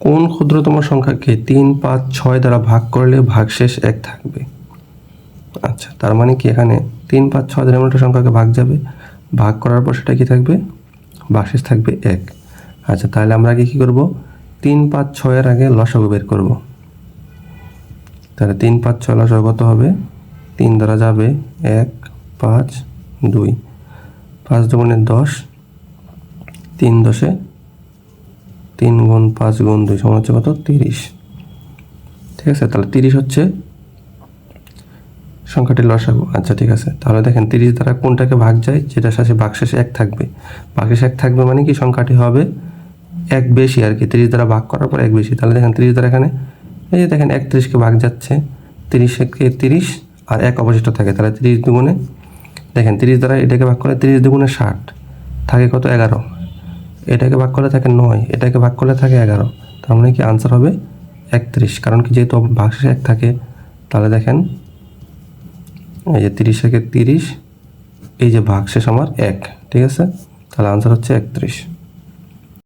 কোন ক্ষুদ্রতম সংখ্যাকে তিন, পাঁচ, ছয় দ্বারা ভাগ করলে ভাগশেষ এক থাকবে? আচ্ছা তার মানে কি এখানে তিন, পাঁচ, ছয় দ্বারা একটা সংখ্যাকে ভাগ যাবে? ভাগ করার পর সেটা কি থাকবে? ভাগশেষ থাকবে এক। আচ্ছা তাহলে আমরা আগে কী করব? তিন, পাঁচ, ছয়ের আগে লসাগু বের করব। তাহলে তিন, পাঁচ, ছয় লসাগু কত হবে? তিন দ্বারা যাবে এক, পাঁচ, দুই। পাঁচ দুগুণে দশ, তিন দশে তিন গুণ পাঁচ গুণ দুই সমান হচ্ছে কত? তিরিশ। ঠিক আছে? তাহলে তিরিশ হচ্ছে সংখ্যাটি লসাগু। আচ্ছা ঠিক আছে। তাহলে দেখেন, তিরিশ দ্বারা কোনটাকে ভাগ যায়? যেটা শেষে ভাগশেষে এক থাকবে। ভাগশেষে এক থাকবে মানে কি? সংখ্যাটি হবে এক বেশি আর কি। তিরিশ দ্বারা ভাগ করার পর এক বেশি। তাহলে দেখেন, তিরিশ দ্বারা এখানে এই যে দেখেন একত্রিশকে ভাগ যাচ্ছে। তিরিশকে তিরিশ আর এক অবশিষ্ট থাকে। তাহলে তিরিশ দুগুণে, দেখেন, তিরিশ দ্বারা এটাকে ভাগ করে তিরিশ দুগুণে ষাট। থাকে কত? এগারো। এটাকে ভাগ করলে থাকে নয়, এটাকে ভাগ করলে থাকে এগারো। তার মানে কি আনসার হবে একত্রিশ। কারণ কি যেহেতু ভাগশেষে এক থাকে, তাহলে দেখেন, এই যে তিরিশ থেকে তিরিশ, এই যে ভাগশেষ আমার এক, ঠিক আছে? তাহলে আনসার হচ্ছে একত্রিশ।